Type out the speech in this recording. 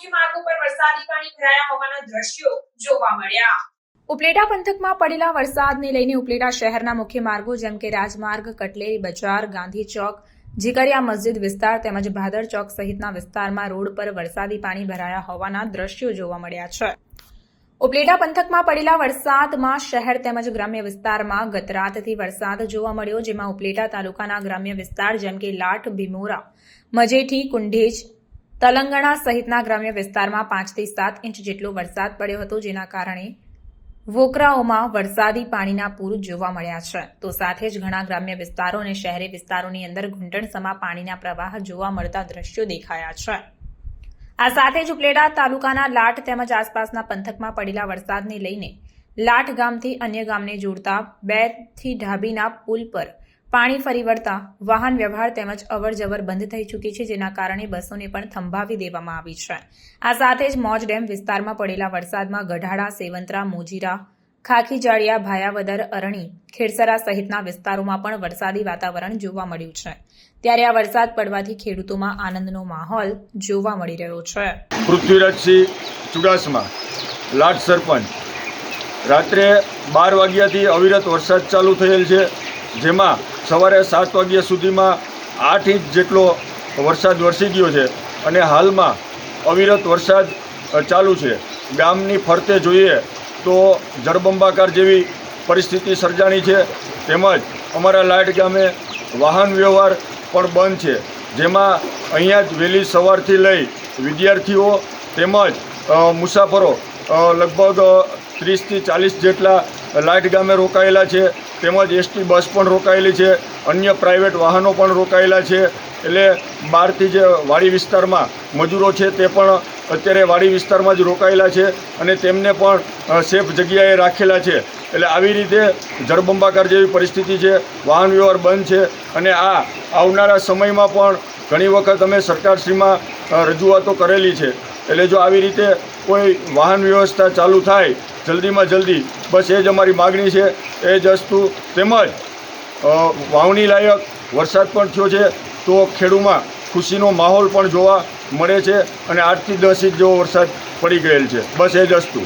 મુખ્ય માર્ગો પર વરસાદી પાણી ભરાયા હોવાના દ્રશ્યો જોવા મળ્યા. ઉપલેટા પંથકમાં પડેલા વરસાદને લઈને ઉપલેટા શહેરના મુખ્ય માર્ગો જેમ કે રાજમાર્ગ, કટલેરી બજાર, ગાંધી ચોક, જીકરિયા મસ્જિદ વિસ્તાર તેમજ ભાદર ચોક સહિતના વિસ્તારમાં રોડ પર વરસાદી પાણી ભરાયા હોવાના દ્રશ્યો જોવા મળ્યા છે. ઉપલેટા પંથકમાં પડેલા વરસાદમાં શહેર તેમજ ગ્રામ્ય વિસ્તારમાં ગતરાતથી વરસાદ જોવા મળ્યો, જેમાં ઉપલેટા તાલુકાના ગ્રામ્ય વિસ્તાર જેમ કે લાઠ ભીમોરા, મજેઠી, કુંઢેજ તલંગણા સહિતના ગ્રામ્ય વિસ્તારમાં પાંચથી સાત ઇંચ જેટલો વરસાદ પડ્યો હતો, જેના કારણે વોકરાઓમાં વરસાદી પાણીના પૂર જોવા મળ્યા છે. તો સાથે જ ઘણા ગ્રામ્ય વિસ્તારો અને શહેરી વિસ્તારોની અંદર ઘૂંટણસમા પાણીના પ્રવાહ જોવા મળતા દ્રશ્યો દેખાયા છે. આ સાથે જ ઉપલેટા તાલુકાના લાઠ તેમજ આસપાસના પંથકમાં પડેલા વરસાદને લઈને લાઠ ગામથી અન્ય ગામને જોડતા બેથી ઢાબીના પુલ પર પાણી ફરી વળતા વાહન વ્યવહાર તેમજ અવરજવર બંધ થઈ ચૂકી છે, જેના કારણે બસોને પણ થંભાવી દેવામાં આવી છે. આ સાથે જ મોજ ડેમ વિસ્તારમાં પડેલા વરસાદમાં ગઢાડા સેવંતરા, મોજીરા, ખાખીજાળિયા, ભાયાવદર, અરણી, ખેડસરા સહિતના વિસ્તારોમાં પણ વરસાદી વાતાવરણ જોવા મળ્યું છે. ત્યારે આ વરસાદ પડવાથી ખેડૂતોમાં આનંદનો માહોલ જોવા મળી રહ્યો છે. પૃથ્વીરાજસિંહ ચુડાસમા, લાટ સરપંચ. રાત્રે બાર વાગ્યાથી અવિરત વરસાદ ચાલુ થયેલ છે. જેમાં સવારે સાત વાગ્યા સુધીમાં આઠ ઇંચ જેટલો વરસાદ વરસી ગયો છે અને હાલમાં અવિરત વરસાદ ચાલુ છે. ગામની ફરતે જોઈએ તો જળબંબાકાર જેવી પરિસ્થિતિ સર્જાણી છે. તેમજ અમારા લાઇટ ગામે વાહન વ્યવહાર પણ બંધ છે. જેમાં અહીંયા જ વહેલી સવારથી લઈ વિદ્યાર્થીઓ તેમજ મુસાફરો લગભગ ત્રીસથી ચાલીસ જેટલા લાઇટ ગામે રોકાયેલા છે. તેમજ એસટી બસ પણ રોકાયેલી છે, અન્ય પ્રાઇવેટ વાહનો પણ રોકાયેલા છે, એટલે બહારથી જે વાડી વિસ્તારમાં મજૂરો છે તે પણ અત્યારે વાડી વિસ્તારમાં જ રોકાયેલા છે અને તેમને પણ સેફ જગ્યાએ રાખેલા છે. એટલે આવી રીતે જળબંબાકાર જેવી પરિસ્થિતિ છે, વાહન વ્યવહાર બંધ છે અને આ આવનારા સમયમાં પણ ઘણી વખત અમે સરકારશ્રીમાં રજૂઆતો કરેલી છે. એટલે જો આવી રીતે કોઈ વાહન વ્યવસ્થા ચાલુ થાય, જલ્દીમાં જલ્દી, બસ એ જ અમારી માગણી છે. એ જ વસ્તુ. તેમજ વાવણી લાયક વરસાદ પણ થયો છે, તો ખેડૂમાં ખુશીનો માહોલ પણ જોવા મળે છે અને આઠથી દસ ઇંચ જેવો વરસાદ પડી ગયેલ છે. બસ એ જ વસ્તુ.